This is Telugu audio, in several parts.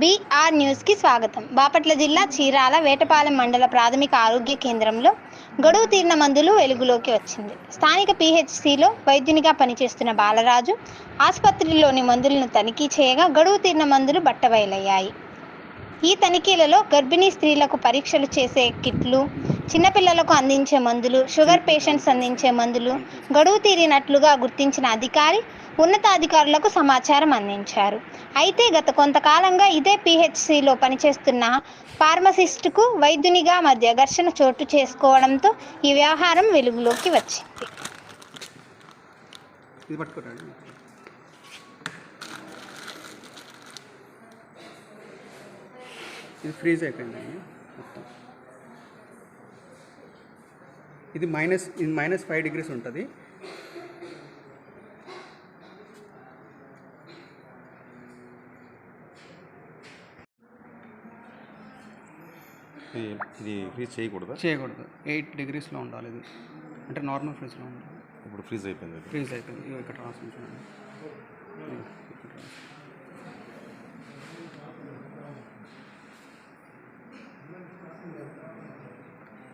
బీఆర్ న్యూస్కి స్వాగతం. బాపట్ల జిల్లా చీరాల వేటపాలెం మండల ప్రాథమిక ఆరోగ్య కేంద్రంలో గడువు తీరిన మందులు వెలుగులోకి వచ్చింది. స్థానిక పీహెచ్సిలో వైద్యునిగా పనిచేస్తున్న బాలరాజు ఆసుపత్రిలోని మందులను తనిఖీ చేయగా గడువు తీరిన మందులు బట్టబయలయ్యాయి ఈ తనిఖీలలో గర్భిణీ స్త్రీలకు పరీక్షలు చేసే కిట్లు చిన్నపిల్లలకు అందించే మందులు షుగర్ పేషెంట్స్ అందించే మందులు గడువు తీరినట్లుగా గుర్తించిన అధికారి ఉన్నతాధికారులకు సమాచారం అందించారు. అయితే గత కొంతకాలంగా ఇదే పిహెచ్సిలో పనిచేస్తున్న ఫార్మసిస్టుకు వైద్యునిగా మధ్య ఘర్షణ చోటు చేసుకోవడంతో ఈ వ్యవహారం వెలుగులోకి వచ్చింది. ఇది ఫ్రీజ్ అయిపోయిందండి మొత్తం. ఇది మైనస్ ఇది మైనస్ ఫైవ్ డిగ్రీస్ ఉంటుంది. ఇది ఫ్రీజ్ చేయకూడదా? చేయకూడదు. ఎయిట్ డిగ్రీస్లో ఉండాలి ఇది. అంటే నార్మల్ ఫ్రిడ్జ్లో ఉండాలి. ఇప్పుడు ఫ్రీజ్ అయిపోయింది. ఫ్రీజ్ అయిపోయింది. ఇక్కడ రాసుకుని చూడండి ఇదిగో ఇక్కడ రాసి.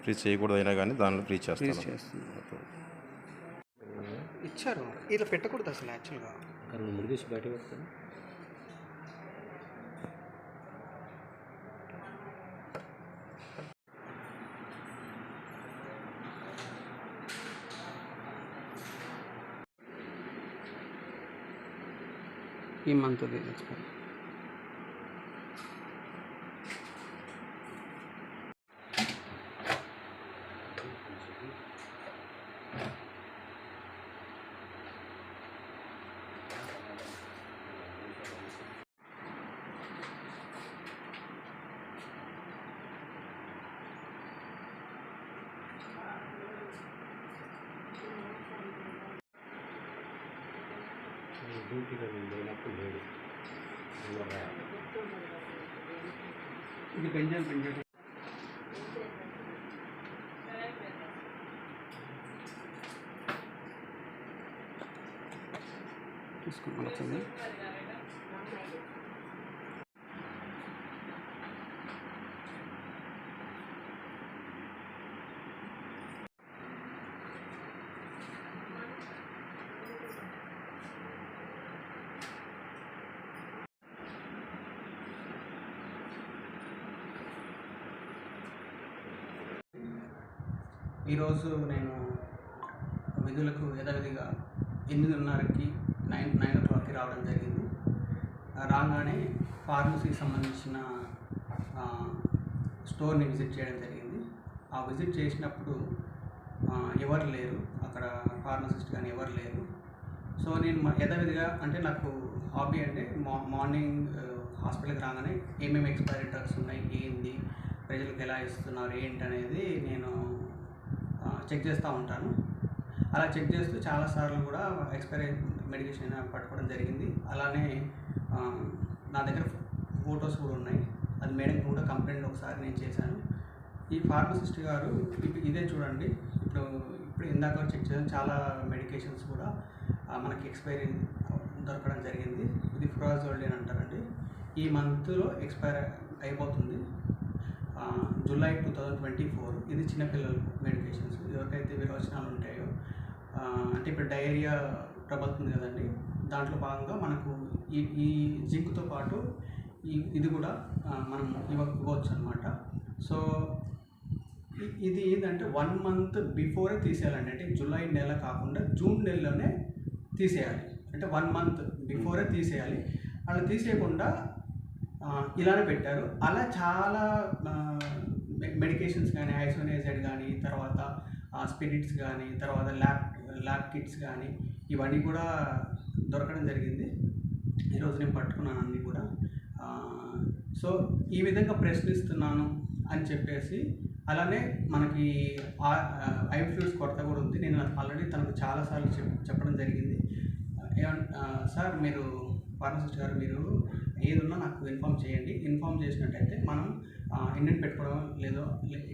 ఫ్రీజ్ చేయకూడదు అయినా కానీ దానిలో ఫ్రీజ్ చేస్తాను. చేస్తుంది ఇచ్చారు. ఇలా పెట్టకూడదు అసలు యాక్చువల్గా. కానీ ముడిగేసి బయట పెడతాను ఈ మంత్ ఎక్స్పైర్ డ్యూటీలో నేను పోయినప్పుడు లేడు. ఇది బెంజాన్ తీసుకున్నాను ఒకసారి ఈరోజు నేను విధులకు యథావిధిగా ఎనిమిదిన్నరకి నైన్ నైన్ ఓ క్లాక్కి రావడం జరిగింది. రాగానే ఫార్మసీకి సంబంధించిన స్టోర్ని విజిట్ చేయడం జరిగింది. ఆ విజిట్ చేసినప్పుడు ఎవరు లేరు. అక్కడ ఫార్మసిస్ట్ కానీ ఎవరు లేరు. సో నేను యథావిధిగా అంటే నాకు హాబీ అంటే మా మార్నింగ్ హాస్పిటల్కి రాగానే ఏమేమి ఎక్స్పైరీ డ్రగ్స్ ఉన్నాయి ఏంది ప్రజలకు ఎలా ఇస్తున్నారు ఏంటి అనేది నేను చెక్ చేస్తూ ఉంటాను. అలా చెక్ చేస్తూ చాలాసార్లు కూడా ఎక్స్పైరీ మెడికేషన్ పట్టుకోవడం జరిగింది. అలానే నా దగ్గర ఫొటోస్ కూడా ఉన్నాయి. అది మేడం కూడా కంప్లైంట్ ఒకసారి నేను చేశాను. ఈ ఫార్మసిస్ట్ గారు ఇదే చూడండి. ఇప్పుడు ఇప్పుడు ఇందాక చెక్ చేసాను చాలా మెడికేషన్స్ కూడా మనకి ఎక్స్పైరీ దొరకడం జరిగింది. ఇది ఫ్రాజోల్డ్ అని అంటారండి. ఈ మంత్లో ఎక్స్పైర్ అయిపోతుంది. July two thousand twenty four ఇది చిన్నపిల్లల మెడికేషన్స్ ఎవరికైతే విరోచనాలు ఉంటాయో అంటే ఇప్పుడు డయేరియా ప్రబలుతుంది కదండి దాంట్లో భాగంగా మనకు ఈ ఈ జింక్తో పాటు ఈ ఇది కూడా మనం ఇవ్వ ఇవ్వచ్చు అనమాట సో ఇది ఏంటంటే వన్ మంత్ బిఫోరే తీసేయాలండి. అంటే జూలై నెల కాకుండా జూన్ నెలలోనే తీసేయాలి. అంటే వన్ మంత్ బిఫోరే తీసేయాలి. అలా తీసేయకుండా ఇలానే పెట్టారు. అలా చాలా మెడికేషన్స్ కానీ ఐసోనేజెడ్ కానీ తర్వాత స్పిరిట్స్ కానీ తర్వాత ల్యాబ్ ల్యాబ్ కిట్స్ కానీ ఇవన్నీ కూడా దొరకడం జరిగింది. ఈరోజు నేను పట్టుకున్నాను అన్నీ కూడా. సో ఈ విధంగా ప్రశ్నిస్తున్నాను అని చెప్పేసి అలానే మనకి ఐ ఫ్లూయిడ్స్ కొరత కూడా ఉంది. నేను ఆల్రెడీ తనకు చాలాసార్లు చెప్ చెప్పడం జరిగింది. సార్ మీరు ఫార్మసిస్ట్ గారు మీరు ఏదున్నా నాకు ఇన్ఫామ్ చేయండి. ఇన్ఫామ్ చేసినట్టయితే మనం ఇండెంట్ పెట్టుకోవడం లేదో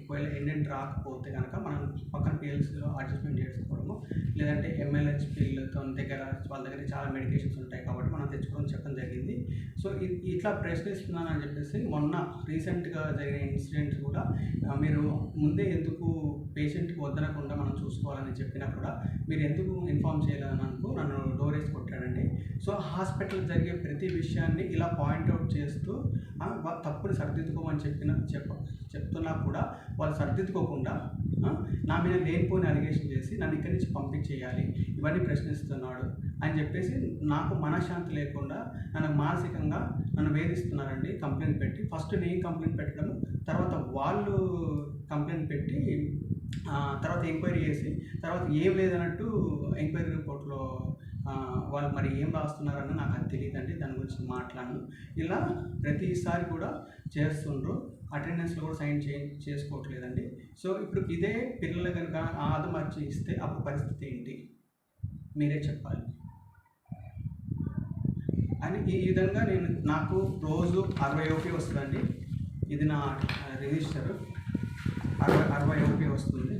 ఒకవేళ ఇండెంట్ రాకపోతే కనుక మనం పక్కన పిఎల్సీలో అడ్జస్ట్మెంట్ చేసుకోవడము లేదంటే ఎంఎల్హెచ్పిలతో దగ్గర వాళ్ళ దగ్గర చాలా మెడికేషన్స్ ఉంటాయి కాబట్టి మనం తెచ్చుకోవడం చెప్పడం జరిగింది. సో ఇ- ఇట్లా ప్రశ్నిస్తున్నానని చెప్పేసి మొన్న రీసెంట్గా జరిగిన ఇన్సిడెంట్స్ కూడా మీరు ముందే ఎందుకు పేషెంట్కి వద్దనకుండా చూసుకోవాలని చెప్పినా కూడా మీరు ఎందుకు ఇన్ఫామ్ చేయాలని అనుకో నన్ను డోర్ వేసి కొట్టాడండి. సో హాస్పిటల్ జరిగే ప్రతి విషయాన్ని ఇలా పాయింట్అవుట్ చేస్తూ వా- తప్పుని సరిదిద్దుకోమని చెప్పిన చెప్ప చెప్తున్నా కూడా వాళ్ళు సరిదిద్దుకోకుండా నా మీద లేనిపోయిన అలిగేషన్ చేసి నన్ను ఇక్కడి నుంచి పంపించేయాలి ఇవన్నీ ప్రశ్నిస్తున్నాడు అని చెప్పేసి నాకు మనశ్శాంతి లేకుండా నన్ను మానసికంగా నన్ను వేధిస్తున్నారండి కంప్లైంట్ పెట్టి. ఫస్ట్ నేను కంప్లైంట్ పెట్టడం తర్వాత వాళ్ళు కంప్లైంట్ పెట్టి తర్వాత ఎంక్వైరీ చేసి తర్వాత ఏం లేదన్నట్టు ఎంక్వైరీ రిపోర్ట్లో వాళ్ళు మరి ఏం రాస్తున్నారని నాకు అది తెలియదండి దాని గురించి మాట్లాడను. ఇలా ప్రతిసారి కూడా చేస్తుండ్రు అటెండెన్స్లో కూడా సైన్ చే చేసుకోవట్లేదండి. సో ఇప్పుడు ఇదే పిల్లలు కనుక ఆదమర్చి ఇస్తే అప్పుడు పరిస్థితి ఏంటి? మీరే చెప్పాలి. అని ఈ విధంగా నేను నాకు రోజు అరవై ఒకటి వస్తుందండి. ఇది నా రిజిస్టర్. అరవై అరవై ఒకటి వస్తుంది.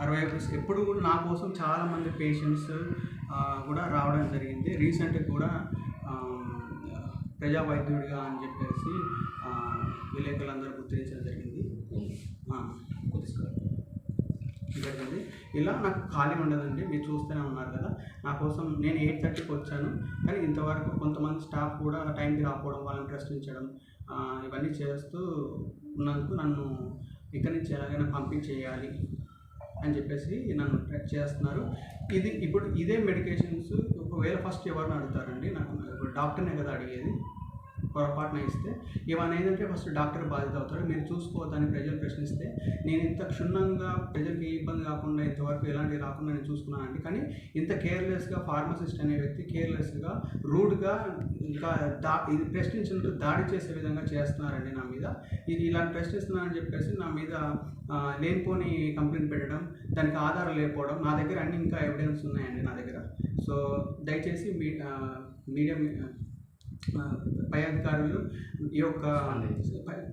అరవై ఎప్పుడు కూడా నా కోసం చాలామంది పేషెంట్స్ కూడా రావడం జరిగింది. రీసెంట్గా కూడా ప్రజా వైద్యుడిగా అని చెప్పేసి విలేకరులందరూ గుర్తించడం జరిగింది. జరిగింది. ఇలా నాకు ఖాళీ ఉండదండి. మీరు చూస్తూనే ఉన్నారు కదా. నా కోసం నేను ఎయిట్ థర్టీకి వచ్చాను. కానీ ఇంతవరకు కొంతమంది స్టాఫ్ కూడా టైంకి రాకపోవడం వాళ్ళని ప్రశ్నించడం ఇవన్నీ చేస్తూ ఉన్నందుకు నన్ను ఇక్కడి నుంచి ఎలాగైనా పంపించేయాలి అని చెప్పేసి నన్ను ట్రెక్ చేస్తున్నారు. ఇది ఇప్పుడు ఇదే మెడికేషన్స్ ఒకవేళ ఫస్ట్ ఎవరిని అడుగుతారండి? నాకు డాక్టర్నే కదా అడిగేది. పొరపాటున ఇస్తే ఏమైనా ఏంటంటే ఫస్ట్ డాక్టర్ బాధ్యత అవుతాడు. మీరు చూసుకోవద్దని ప్రజలు ప్రశ్నిస్తే నేను ఇంత క్షుణ్ణంగా ప్రజలకి ఏ ఇబ్బంది కాకుండా ఇంతవరకు ఎలాంటివి రాకుండా నేను చూసుకున్నానండి కానీ ఇంత కేర్లెస్గా ఫార్మసిస్ట్ అనే వ్యక్తి కేర్లెస్గా రూడ్గా ఇంకా దా ఇది ప్రశ్నించినట్టు దాడి చేసే విధంగా చేస్తున్నారండి నా మీద. ఇది ఇలా ప్రశ్నిస్తున్నానని చెప్పేసి నా మీద లేనిపోని కంప్లైంట్ పెట్టడం దానికి ఆధారం లేకపోవడం నా దగ్గర అన్ని ఇంకా ఎవిడెన్స్ ఉన్నాయండి నా దగ్గర. సో దయచేసి మీ మీడియా పై అధికారులు ఈ యొక్క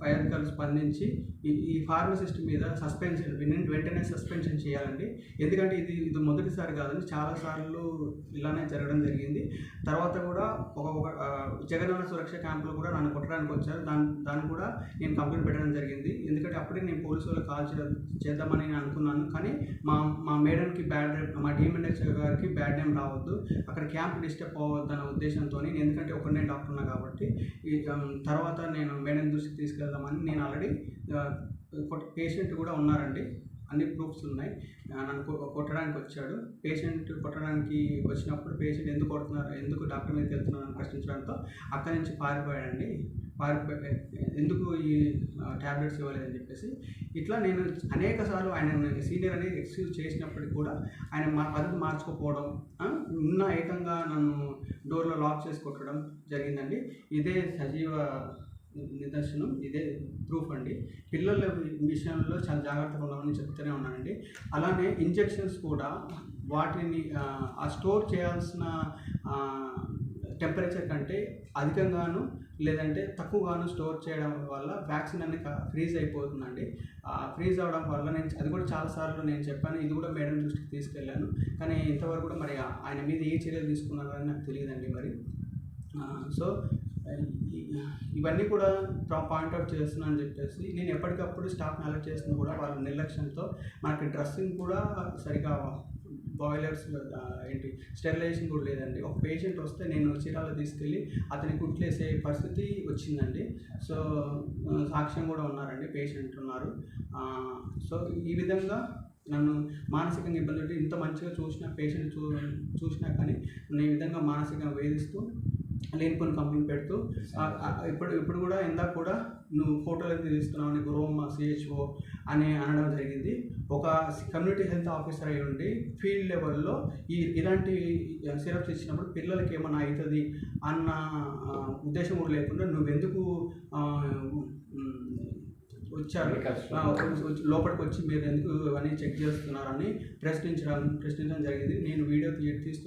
పై- అధికారులు స్పందించి ఈ ఈ ఫార్మసిస్ట్ మీద సస్పెన్షన్ వెంటనే సస్పెన్షన్ చేయాలండి. ఎందుకంటే ఇది ఇది మొదటిసారి కాదండి చాలాసార్లు ఇలానే జరగడం జరిగింది. తర్వాత కూడా ఒక ఒక జగనన్న సురక్ష క్యాంపులు కూడా నన్ను కొట్టడానికి వచ్చారు. దాని దాన్ని కూడా నేను కంప్లైంట్ పెట్టడం జరిగింది. ఎందుకంటే అప్పుడే నేను పోలీసు వాళ్ళు కాల్ చే- చేద్దామని నేను అనుకున్నాను. కానీ మా మా మేడంకి బ్యాడ్ మా డిఎంఎన్హెచ్ గారికి బ్యాడ్ నేమ్ రావద్దు. అక్కడ క్యాంప్ డిస్టర్బ్ అవ్వద్దు అన్న ఉద్దేశంతో నేను ఎందుకంటే ఒకనే అనుకున్నా కాబట్టి ఈ తర్వాత నేను మేడం దృష్టికి తీసుకెళ్దామని నేను ఆల్రెడీ పేషెంట్ కూడా ఉన్నారండి. అన్ని ప్రూఫ్స్ ఉన్నాయి. నన్ను కొట్టడానికి వచ్చాడు. పేషెంట్ కొట్టడానికి వచ్చినప్పుడు పేషెంట్ ఎందుకు కొడుతున్నారు ఎందుకు డాక్టర్ మీదకి అని ప్రశ్నించడంతో అక్కడి నుంచి పారిపోయాడండి. పారిపోయి ఎందుకు ఈ ట్యాబ్లెట్స్ ఇవ్వలేదని చెప్పేసి ఇట్లా నేను అనేక సార్లు ఆయన సీనియర్ అనేది ఎక్స్క్యూజ్ చేసినప్పటికి కూడా ఆయన మా పద్ధతి మార్చుకోకపోవడం ఉన్న ఏకంగా నన్ను డోర్లో లాక్ చేసి కొట్టడం జరిగిందండి. ఇదే సజీవ నిదర్శనం ఇదే ప్రూఫ్ అండి. పిల్లల విషయంలో చాలా జాగ్రత్తగా ఉండమని చెప్తూనే ఉన్నానండి. అలానే ఇంజెక్షన్స్ కూడా వాటిని ఆ స్టోర్ చేయాల్సిన టెంపరేచర్ కంటే అధికంగాను లేదంటే తక్కువగాను స్టోర్ చేయడం వల్ల వ్యాక్సిన్ అనేది ఫ్రీజ్ అయిపోతుందండి. ఫ్రీజ్ అవడం వల్ల నేను అది కూడా చాలాసార్లు నేను చెప్పాను. ఇది కూడా మేడం దృష్టికి తీసుకెళ్ళాను. కానీ ఇంతవరకు కూడా మరి ఆయన మీద ఏ చర్యలు తీసుకున్నారని నాకు తెలియదండి మరి. సో ఇవన్నీ కూడా పాయింట్ అవుట్ చేస్తున్నా అని చెప్పేసి నేను ఎప్పటికప్పుడు స్టాఫ్ని అలర్ట్ చేస్తున్నా కూడా వాళ్ళ నిర్లక్ష్యంతో మనకి డ్రెస్సింగ్ కూడా సరిగా బాయిలర్స్ ఏంటి స్టెరిలైజేషన్ కూడా లేదండి. ఒక పేషెంట్ వస్తే నేను చీరాల తీసుకెళ్ళి అతని కుట్లేసే పరిస్థితి వచ్చిందండి. సో సాక్ష్యం కూడా ఉన్నారండి పేషెంట్ ఉన్నారు. సో ఈ విధంగా నన్ను మానసికంగా ఇబ్బంది ఇంత మంచిగా చూసిన పేషెంట్ చూ చూసినా కానీ నన్ను ఈ విధంగా మానసికంగా వేధిస్తూ లేనిపోని కంప్లైంట్ పెడుతూ ఇప్పుడు ఇప్పుడు కూడా ఇందాక కూడా నువ్వు ఫోటోలు ఎందుకు తీస్తున్నావు నీకు రోమ్ సిహెచ్ఓ అని అనడం జరిగింది. ఒక కమ్యూనిటీ హెల్త్ ఆఫీసర్ అయి ఉండి ఫీల్డ్ లెవెల్లో ఈ ఇలాంటి సిరప్స్ ఇచ్చినప్పుడు పిల్లలకి ఏమైనా అవుతుంది అన్న ఉద్దేశం కూడా లేకుండా నువ్వెందుకు వచ్చారు? లోపలికి వచ్చి మీరు ఎందుకు అని చెక్ చేస్తున్నారని ప్రశ్నించడం ప్రశ్నించడం జరిగింది. నేను వీడియో తీ- తీస్తూ